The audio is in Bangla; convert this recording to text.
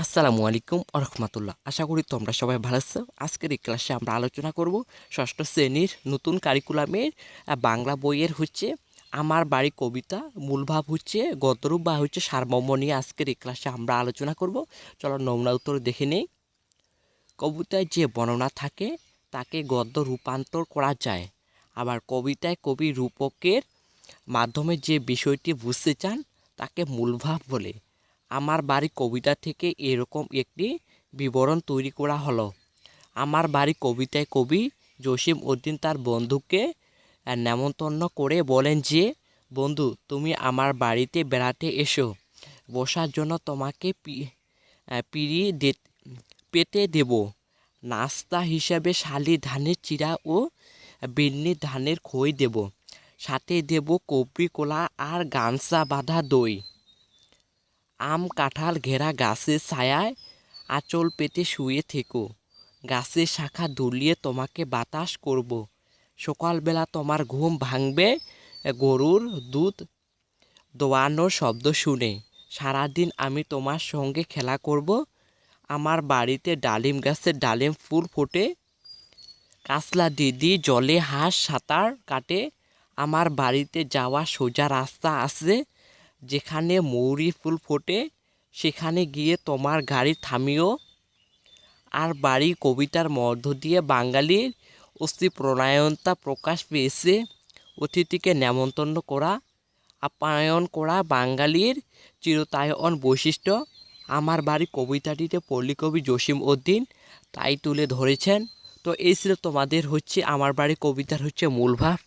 আসসালামু আলাইকুম রহমতুল্লাহ আশা করি তোমরা সবাই ভালো আছো। আজকের এই ক্লাসে আমরা আলোচনা করব ষষ্ঠ শ্রেণির নতুন কারিকুলামের বাংলা বইয়ের হচ্ছে, আমার বাড়ি কবিতা মূলভাব হচ্ছে, গদ্যরূপ বা হচ্ছে সারমর্ম নিয়ে আজকের এই ক্লাসে আমরা আলোচনা করব। চলো নমুনা উত্তর দেখে নেই। কবিতায় যে বর্ণনা থাকে, তাকে গদ্য রূপান্তর করা যায়। আবার কবিতায় কবি রূপকের মাধ্যমে যে বিষয়টি বুঝতে চান, তাকে মূলভাব বলে। আমার বাড়ি কবিতা থেকে এরকম একটি বিবরণ তৈরি করা হলো। আমার বাড়ি কবিতায় কবি জসিম উদ্দিন তার বন্ধুকে নেমন্তন্ন করে বলেন যে, বন্ধু, তুমি আমার বাড়িতে বেড়াতে এসো। বসার জন্য তোমাকে পিড়ি দে, পেতে দেব। নাস্তা হিসাবে শালি ধানের চিরা ও বিন্নি ধানের খই দেব। সাথে দেব কবরি কোলা আর গামছা বাঁধা দই। আম, কাঁঠাল, ঘেরা, গাছের ছায়ায় আঁচল পেতে শুয়ে থেকো। গাছের শাখা দুলিয়ে তোমাকে বাতাস করব। সকালবেলা তোমার ঘুম ভাঙবে, গরুর দুধ দোয়ানোর শব্দ শুনে। সারাদিন আমি তোমার সঙ্গে খেলা করব। আমার বাড়িতে ডালিম গাছের ডালিম ফুল ফোটে। কাসলা দিদি জলে হাঁস, সাঁতার কাটে। আমার বাড়িতে যাওয়া সোজা রাস্তা আছে। যেখানে মৌরি ফুল ফোটে, সেখানে গিয়ে তোমার গাড়ি থামিও। আর বাড়ি কবিতার মধ্য দিয়ে বাঙালির অস্থি প্রণয়নতা প্রকাশ পেয়েছে। অতিথিকে নেমন্তন্ন করা, আপ্যায়ন করা বাঙালির চিরতায়ন বৈশিষ্ট্য। আমার বাড়ি কবিতাটিতে পল্লীকবি জসিম উদ্দিন তাই তুলে ধরেছেন। তো এই ছিল তোমাদের হচ্ছে, আমার বাড়ি কবিতার হচ্ছে মূল ভাব।